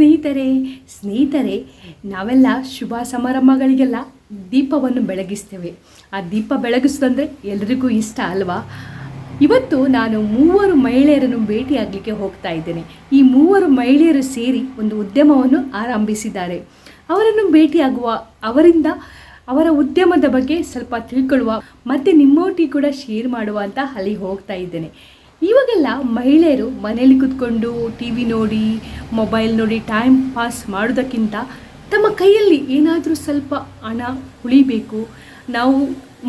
ಸ್ನೇಹಿತರೆ ಸ್ನೇಹಿತರೆ, ನಾವೆಲ್ಲ ಶುಭ ಸಮಾರಂಭಗಳಿಗೆಲ್ಲ ದೀಪವನ್ನು ಬೆಳಗಿಸ್ತೇವೆ. ಆ ದೀಪ ಬೆಳಗಿಸೋದಂದರೆ ಎಲ್ರಿಗೂ ಇಷ್ಟ ಅಲ್ವಾ? ಇವತ್ತು ನಾನು ಮೂವರು ಮಹಿಳೆಯರನ್ನು ಭೇಟಿಯಾಗಲಿಕ್ಕೆ ಹೋಗ್ತಾ ಇದ್ದೇನೆ. ಈ ಮೂವರು ಮಹಿಳೆಯರು ಸೇರಿ ಒಂದು ಉದ್ಯಮವನ್ನು ಆರಂಭಿಸಿದ್ದಾರೆ. ಅವರನ್ನು ಭೇಟಿಯಾಗುವ, ಅವರಿಂದ ಅವರ ಉದ್ಯಮದ ಬಗ್ಗೆ ಸ್ವಲ್ಪ ತಿಳ್ಕೊಳ್ಳುವ, ಮತ್ತು ನಿಮ್ಮೊಟ್ಟಿಗೆ ಕೂಡ ಶೇರ್ ಮಾಡುವ ಅಂತ ಅಲ್ಲಿಗೆ ಹೋಗ್ತಾ ಇದ್ದೇನೆ. ಇವಾಗೆಲ್ಲ ಮಹಿಳೆಯರು ಮನೆಯಲ್ಲಿ ಕೂತ್ಕೊಂಡು ಟಿ ವಿ ನೋಡಿ ಮೊಬೈಲ್ ನೋಡಿ ಟೈಮ್ ಪಾಸ್ ಮಾಡೋದಕ್ಕಿಂತ ತಮ್ಮ ಕೈಯಲ್ಲಿ ಏನಾದರೂ ಸ್ವಲ್ಪ ಹಣ ಉಳಿಬೇಕು. ನಾವು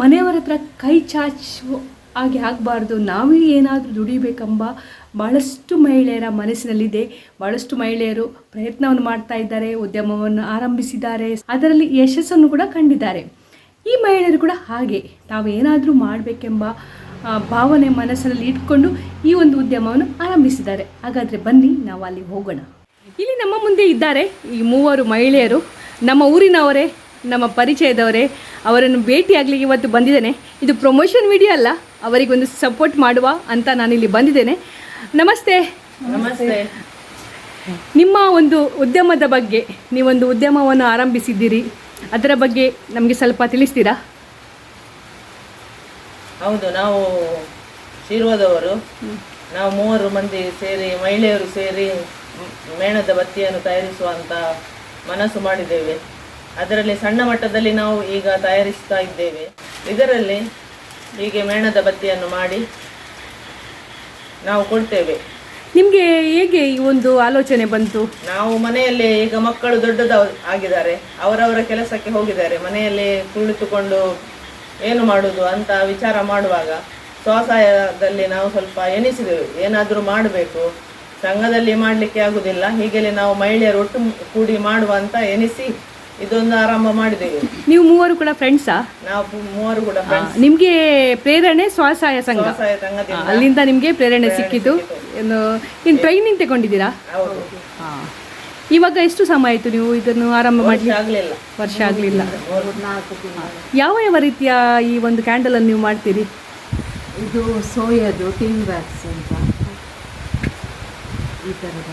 ಮನೆಯವರ ಹತ್ರ ಕೈ ಚಾಚುವ ಹಾಗೆ ಆಗಬಾರ್ದು. ನಾವೇ ಏನಾದರೂ ದುಡಿಬೇಕೆಂಬ ಭಾಳಷ್ಟು ಮಹಿಳೆಯರ ಮನಸ್ಸಿನಲ್ಲಿದೆ. ಭಾಳಷ್ಟು ಮಹಿಳೆಯರು ಪ್ರಯತ್ನವನ್ನು ಮಾಡ್ತಾ ಇದ್ದಾರೆ, ಉದ್ಯಮವನ್ನು ಆರಂಭಿಸಿದ್ದಾರೆ, ಅದರಲ್ಲಿ ಯಶಸ್ಸನ್ನು ಕೂಡ ಕಂಡಿದ್ದಾರೆ. ಈ ಮಹಿಳೆಯರು ಕೂಡ ಹಾಗೆ. ತಾವೇನಾದರೂ ಮಾಡಬೇಕೆಂಬ ಭಾವನೆ ಮನಸ್ಸಿನಲ್ಲಿ ಇಟ್ಕೊಂಡು ಈ ಒಂದು ಉದ್ಯಮವನ್ನು ಆರಂಭಿಸಿದ್ದಾರೆ. ಹಾಗಾದರೆ ಬನ್ನಿ ನಾವು ಅಲ್ಲಿ ಹೋಗೋಣ. ಇಲ್ಲಿ ನಮ್ಮ ಮುಂದೆ ಇದ್ದಾರೆ ಈ ಮೂವರು ಮಹಿಳೆಯರು. ನಮ್ಮ ಊರಿನವರೇ ನಮ್ಮ ಪರಿಚಯದವರೇ ಅವರನ್ನು ಭೇಟಿಯಾಗಲಿ ಇವತ್ತು ಬಂದಿದ್ದೇನೆ. ಇದು ಪ್ರಮೋಷನ್ ವಿಡಿಯೋ ಅಲ್ಲ ಅವರಿಗೊಂದು ಸಪೋರ್ಟ್ ಮಾಡುವ ಅಂತ ನಾನಿಲ್ಲಿ ಬಂದಿದ್ದೇನೆ. ನಮಸ್ತೆ. ನಮಸ್ತೆ. ನಿಮ್ಮ ಒಂದು ಉದ್ಯಮದ ಬಗ್ಗೆ ನೀವೊಂದು ಉದ್ಯಮವನ್ನು ಆರಂಭಿಸಿದ್ದೀರಿ. ಅದರ ಬಗ್ಗೆ ನಮಗೆ ಸ್ವಲ್ಪ ತಿಳಿಸ್ತೀರಾ? ಹೌದು ನಾವು ಶಿರ್ವದವರು. ನಾವು ಮೂವರು ಮಂದಿ ಸೇರಿ ಮಹಿಳೆಯರು ಸೇರಿ ಮೇಣದ ಬತ್ತಿಯನ್ನು ತಯಾರಿಸುವಂತ ಮನಸ್ಸು ಮಾಡಿದ್ದೇವೆ. ಅದರಲ್ಲಿ ಸಣ್ಣ ಮಟ್ಟದಲ್ಲಿ ನಾವು ಈಗ ತಯಾರಿಸ್ತಾ ಇದ್ದೇವೆ. ಇದರಲ್ಲಿ ಹೀಗೆ ಮೇಣದ ಬತ್ತಿಯನ್ನು ಮಾಡಿ ನಾವು ಕೊಡ್ತೇವೆ. ನಿಮಗೆ ಹೇಗೆ ಈ ಒಂದು ಆಲೋಚನೆ ಬಂತು? ನಾವು ಮನೆಯಲ್ಲಿ ಈಗ ಮಕ್ಕಳು ದೊಡ್ಡದ ಆಗಿದ್ದಾರೆ. ಅವರವರ ಕೆಲಸಕ್ಕೆ ಹೋಗಿದ್ದಾರೆ. ಮನೆಯಲ್ಲಿ ಕುಳಿತುಕೊಂಡು ಏನು ಮಾಡುವುದು ಅಂತ ವಿಚಾರ ಮಾಡುವಾಗ ಸ್ವಸಹಾಯದಲ್ಲಿ ನಾವು ಸ್ವಲ್ಪ ಎನಿಸಿದೆವು ಏನಾದರೂ ಮಾಡಬೇಕು. ಸಂಘದಲ್ಲಿ ಮಾಡಲಿಕ್ಕೆ ಆಗುದಿಲ್ಲ. ಹೀಗೆಲ್ಲ ನಾವು ಮಹಿಳೆಯರು ಒಟ್ಟು ಕೂಡಿ ಮಾಡುವ ಅಂತ ಎನಿಸಿ ಇದೊಂದು ಆರಂಭ ಮಾಡಿದೆವು. ನೀವು ಮೂವರು ಕೂಡ ಫ್ರೆಂಡ್ಸಾ ನಾವು ಮೂವರು ಕೂಡ. ನಿಮಗೆ ಪ್ರೇರಣೆ ಸ್ವಸಹಾಯ ಸಂಘ? ಅಲ್ಲಿಂದ ನಿಮಗೆ ಪ್ರೇರಣೆ ಸಿಕ್ಕಿದ್ದು ಏನು ಟ್ರೈನಿಂಗ್ ತಗೊಂಡಿದ್ದೀರಾ? ಹೌದು. ಇವಾಗ ಎಷ್ಟು ಸಮಯ ಆಯಿತು ನೀವು ಇದನ್ನು ಆರಂಭ ಮಾಡಲಿ ಆಗಲಿಲ್ಲ. ವರ್ಷ ಆಗಲಿಲ್ಲ. ಯಾವ ಯಾವ ರೀತಿಯ ಈ ಒಂದು ಕ್ಯಾಂಡಲನ್ನು ನೀವು ಮಾಡ್ತೀರಿ? ಇದು ಸೋಯದು ಟಿನ್ ಬ್ಯಾಗ್ಸ್ ಅಂತ. ಈ ಥರದ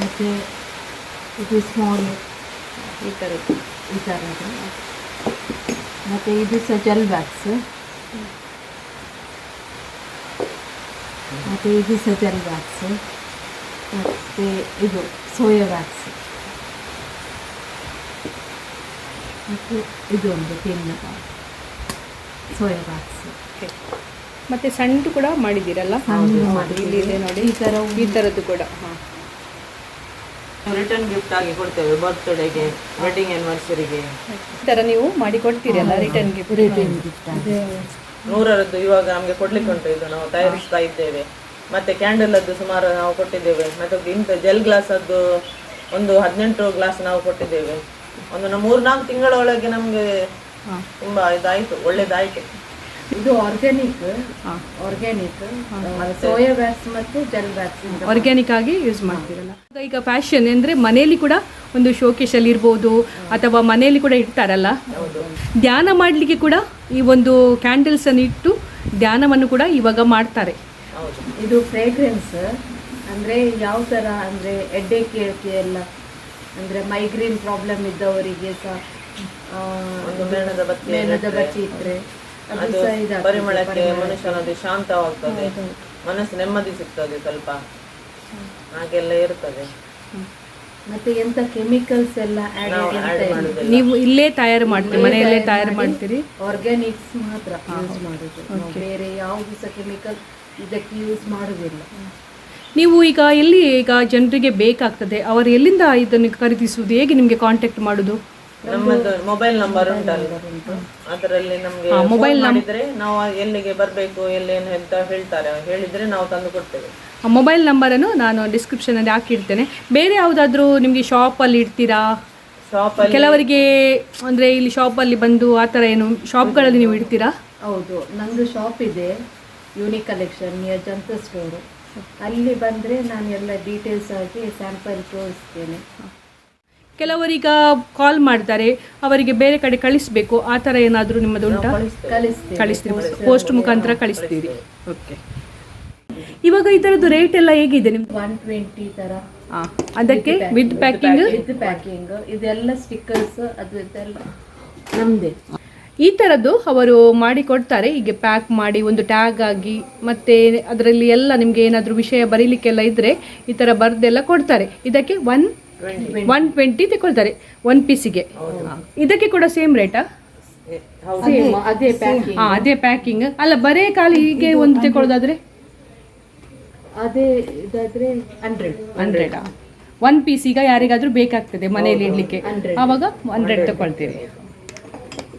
ಮತ್ತೆ ಇದು ಸ್ಮಾಲ್ ಈ ಥರ ಈ ಥರದ್ದು ಮತ್ತು ಇದು ಸಹ ಜೆಲ್ ವ್ಯಾಕ್ಸ್ ಮತ್ತು ಇದು ಸಜರಿ ಬಾಕ್ಸ್ ಮತ್ತು ಇದು ಸೋಯಾ ಬಾಕ್ಸ್ ಮತ್ತು ಇದು ಒಂದು ತಿನ್ನ ಸೋಯಾ ಬಾಕ್ಸ್ ಮತ್ತೆ ಸಣ್ಣ ಕೂಡ ಮಾಡಿದ್ದೀರಲ್ಲ? ಇಲ್ಲಿ ನೋಡಿ. ಈ ಥರ ಈ ಥರದ್ದು ಕೂಡ ಹಾಂ. ರಿಟರ್ನ್ ಗಿಫ್ಟ್ ಆಗಿ ಕೊಡ್ತೇವೆ ಬರ್ತ್ಡೇಗೆ ವೆಡ್ಡಿಂಗ್ ಆ್ಯನಿವರ್ಸರಿಗೆ ಈ ಥರ ನೀವು ಮಾಡಿ ಕೊಡ್ತೀರಲ್ಲ ರಿಟರ್ನ್ ಗಿಫ್ಟ್ ರಿಟರ್ನ್ ಗಿಫ್ಟ್ ಅದೇ ನೂರರದ್ದು ಇವಾಗ ನಮಗೆ ಕೊಡ್ಲಿಕ್ಕೆ ಉಂಟು. ಇದು ನಾವು ತಯಾರಿಸ್ತಾ ಇದ್ದೇವೆ. ಮತ್ತೆ ಕ್ಯಾಂಡಲ್ ಅದ್ದು ಸುಮಾರು ನಾವು ಕೊಟ್ಟಿದ್ದೇವೆ. ಮತ್ತೆ ಇಂಥ ಜೆಲ್ ಗ್ಲಾಸ್ ಅದ್ದು ಒಂದು ಹದಿನೆಂಟು ಗ್ಲಾಸ್ ನಾವು ಕೊಟ್ಟಿದ್ದೇವೆ. ಒಂದು ಮೂರ್ನಾಲ್ಕು ತಿಂಗಳ ಒಳಗೆ ನಮಗೆ ತುಂಬಾ ಇದಾಯಿತು ಒಳ್ಳೇದಾಯ್ತು. ಇದು ಆರ್ಗ್ಯಾನಿಕ್ ಆರ್ಗ್ಯಾನಿಕ್ ಸೋಯಾ ವ್ಯಾಕ್ಸ್ ಮತ್ತು ಜೆಲ್ ವ್ಯಾಕ್ಸ್ ಆರ್ಗ್ಯಾನಿಕ್ ಆಗಿ ಯೂಸ್ ಮಾಡ್ತೀರಲ್ಲ. ಈಗ ಫ್ಯಾಷನ್ ಅಂದ್ರೆ ಮನೆಯಲ್ಲಿ ಕೂಡ ಒಂದು ಶೋಕೇಶಲ್ಲಿ ಇರ್ಬೋದು ಅಥವಾ ಮನೆಯಲ್ಲಿ ಕೂಡ ಇಡ್ತಾರಲ್ಲ? ಧ್ಯಾನ ಮಾಡಲಿಕ್ಕೆ ಕೂಡ ಈ ಒಂದು ಕ್ಯಾಂಡಲ್ಸನ್ನು ಇಟ್ಟು ಧ್ಯಾನವನ್ನು ಕೂಡ ಇವಾಗ ಮಾಡ್ತಾರೆ. ಇದು ಫ್ರೇಗ್ರೆನ್ಸ್ ಅಂದ್ರೆ ಯಾವ ತರ ಅಂದ್ರೆ ಎಡ್ಡೆ ಕೇಳಿಕೆ ಎಲ್ಲ ಅಂದರೆ ಮೈಗ್ರೇನ್ ಪ್ರಾಬ್ಲಮ್ ಇದ್ದವರಿಗೆ ಸಹ ಮೇಣದ ಬತ್ತಿ ಇಟ್ಟರೆ ಅದು ಪರಿಮಳಕ್ಕೆ. ಮನುಷ್ಯನದು ಶಾಂತವಾಗ್ತದೆ. ಮನಸ್ಸು ನೆಮ್ಮದಿ ಸಿಗ್ತದೆ ಸ್ವಲ್ಪ. ಹಾಗೆಲ್ಲ ಇರ್ತದೆ. ಮತ್ತೆ ಎಂತ ಕೆಮಿಕಲ್ಸ್ ಎಲ್ಲ ನಾವು ಇಲ್ಲೇ ತಯಾರು ಮಾಡ್ತೀರಿ ಮನೆಯಲ್ಲೇ ತಯಾರು ಮಾಡ್ತೀರಿ? ಆರ್ಗ್ಯಾನಿಕ್ಸ್ ಮಾತ್ರ ಯೂಸ್ ಮಾಡೋದು. ಬೇರೆ ಯಾವುದು ಸಹ ಕೆಮಿಕಲ್ ಇದಕ್ಕೆ ಯೂಸ್ ಮಾಡುವುದಿಲ್ಲ ನೀವು ಈಗ ಎಲ್ಲಿ ಈಗ ಜನರಿಗೆ ಬೇಕಾಗ್ತದೆ ಅವರು ಎಲ್ಲಿಂದ ಇದನ್ನು ಖರೀದಿಸುವುದು ಹೇಗೆ ನಿಮಗೆ ಕಾಂಟ್ಯಾಕ್ಟ್ ಮಾಡೋದು? ನಮ್ಮದು ಮೊಬೈಲ್ ನಂಬರ್ ಉಂಟಲ್ಲ. ಅದರಲ್ಲಿ ನಮಗೆ ಮೊಬೈಲ್ ಮಾಡಿದ್ರೆ ನಾವು ಎಲ್ಲಿಗೆ ಬರಬೇಕು ಎಲ್ಲೇನು ಅಂತ ಹೇಳ್ತಾರೆ. ಹೇಳಿದ್ರೆ ನಾವು ತಂದು ಕೊಡ್ತೇವೆ. ಆ ಮೊಬೈಲ್ ನಂಬರನ್ನು ನಾನು ಡಿಸ್ಕ್ರಿಪ್ಷನಲ್ಲಿ ಹಾಕಿಡ್ತೇನೆ. ಬೇರೆ ಯಾವುದಾದ್ರೂ ನಿಮಗೆ ಶಾಪಲ್ಲಿ ಇಡ್ತೀರಾ? ಶಾಪ್ ಅಲ್ಲಿ ಕೆಲವರಿಗೆ ಅಂದ್ರೆ ಇಲ್ಲಿ ಶಾಪಲ್ಲಿ ಬಂದು ಆ ಥರ ಏನು ಶಾಪ್ಗಳಲ್ಲಿ ನೀವು ಇಡ್ತೀರಾ? ಹೌದು ನಂದು ಶಾಪ್ ಇದೆ ಯೂನಿಕ್ ಕಲೆಕ್ಷನ್ ನಿಯರ್ ಜಂತ ಸ್ಟೋರ್ ಅಲ್ಲಿ ಬಂದರೆ ನಾನು ಎಲ್ಲ ಡೀಟೇಲ್ಸ್ ಆಗಿ ಸ್ಯಾಂಪಲ್ ತೋರಿಸ್ತೇನೆ. ಕೆಲವರೀಗ ಕಾಲ್ ಮಾಡ್ತಾರೆ ಅವರಿಗೆ ಬೇರೆ ಕಡೆ ಕಳಿಸ್ಬೇಕು. ಆ ಥರ ಏನಾದರೂ ನಿಮ್ಮದು ಉಂಟಾ? ಕಳಿಸ್ತೀರಿ ಪೋಸ್ಟ್ ಮುಖಾಂತರ ಕಳಿಸ್ತೀರಿ. ಓಕೆ ಇವಾಗ ಈ ಥರದ್ದು ರೇಟ್ ಎಲ್ಲ ಹೇಗಿದೆ ನಿಮ್ಗೆ ಒನ್ ಟ್ವೆಂಟಿ ಥರ ಅದಕ್ಕೆ ವಿತ್ ಪ್ಯಾಕಿಂಗ್ ವಿತ್ ಪ್ಯಾಕಿಂಗ್ ಇದೆಲ್ಲ ಸ್ಟಿಕ್ಕರ್ಸ್ ಅದು ಇದೆಲ್ಲ ನಮ್ಮದೇ ಈ ಥರದ್ದು ಅವರು ಮಾಡಿ ಕೊಡ್ತಾರೆ ಹೀಗೆ ಪ್ಯಾಕ್ ಮಾಡಿ ಒಂದು ಟ್ಯಾಗ್ ಆಗಿ ಮತ್ತೆ ಅದರಲ್ಲಿ ಎಲ್ಲ ನಿಮಗೆ ಏನಾದರೂ ವಿಷಯ ಬರೀಲಿಕ್ಕೆಲ್ಲ ಇದ್ದರೆ ಈ ಥರ ಬರೆದೆಲ್ಲ ಕೊಡ್ತಾರೆ. ಇದಕ್ಕೆ ಒನ್ ಒನ್ ಟ್ವೆಂಟಿ ತಗೊಳ್ತಾರೆ ಒನ್ ಪೀಸಿಗೆ ಇದಕ್ಕೆ ಕೂಡ ಸೇಮ್ ರೇಟಾ ಅದೇ ಅದೇ ಪ್ಯಾಕಿಂಗ್ ಹಾಂ ಅದೇ ಪ್ಯಾಕಿಂಗ್ ಅಲ್ಲ ಬರೇ ಖಾಲಿ ಹೀಗೆ ಒಂದು ತಗೊಳ್ಳೋದಾದ್ರೆ ಅದೇ ಇದಾದ್ರೆ ಹಂಡ್ರೆಡ್ ಹಂಡ್ರೆಡಾ ಒನ್ ಪೀಸ್ ಈಗ ಯಾರಿಗಾದ್ರೂ ಬೇಕಾಗ್ತದೆ ಮನೆಯಲ್ಲಿ ಇಡ್ಲಿಕ್ಕೆ. Hundred. ಆವಾಗ ಹಂಡ್ರೆಡ್ ತಗೊಳ್ತೀವಿ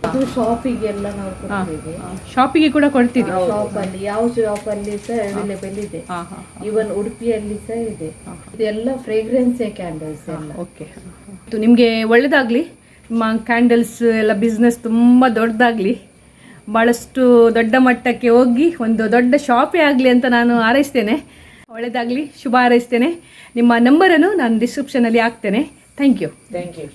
ಅದು ಶಾಪಿಗೆಲ್ಲ ನಾವು ಕೊಡ್ತೀವಿ. ಶಾಪಿಗೆ ಕೂಡ ಕೊಡ್ತೀವಿ ಶಾಪ್ ಅಲ್ಲಿ ಯಾವ ಶಾಪ್ ಅಲ್ಲಿ ಸಹ ಅವೈಲೇಬಲ್ ಇದೆ. ಇವನ್ ಉಡುಪಿಯಲ್ಲಿ ಸಹ ಇದೆ. ಇದೆಲ್ಲ ಫ್ರೇಗ್ರೆನ್ಸೇ ಕ್ಯಾಂಡಲ್ಸ್ ಎಲ್ಲ. ಓಕೆ ನಿಮಗೆ ಒಳ್ಳೆಯದಾಗಲಿ ನಿಮ್ಮ ಕ್ಯಾಂಡಲ್ಸ್ ಎಲ್ಲ ಬಿಸ್ನೆಸ್ ತುಂಬ ದೊಡ್ಡದಾಗಲಿ. ಭಾಳಷ್ಟು ದೊಡ್ಡ ಮಟ್ಟಕ್ಕೆ ಹೋಗಿ ಒಂದು ದೊಡ್ಡ ಶಾಪೇ ಆಗಲಿ ಅಂತ ನಾನು ಹಾರೈಸ್ತೇನೆ. ಒಳ್ಳೆಯದಾಗಲಿ ಶುಭ ಹಾರೈಸ್ತೇನೆ. ನಿಮ್ಮ ನಂಬರನ್ನು ನಾನು ಡಿಸ್ಕ್ರಿಪ್ಷನಲ್ಲಿ ಹಾಕ್ತೇನೆ. Thank you thank you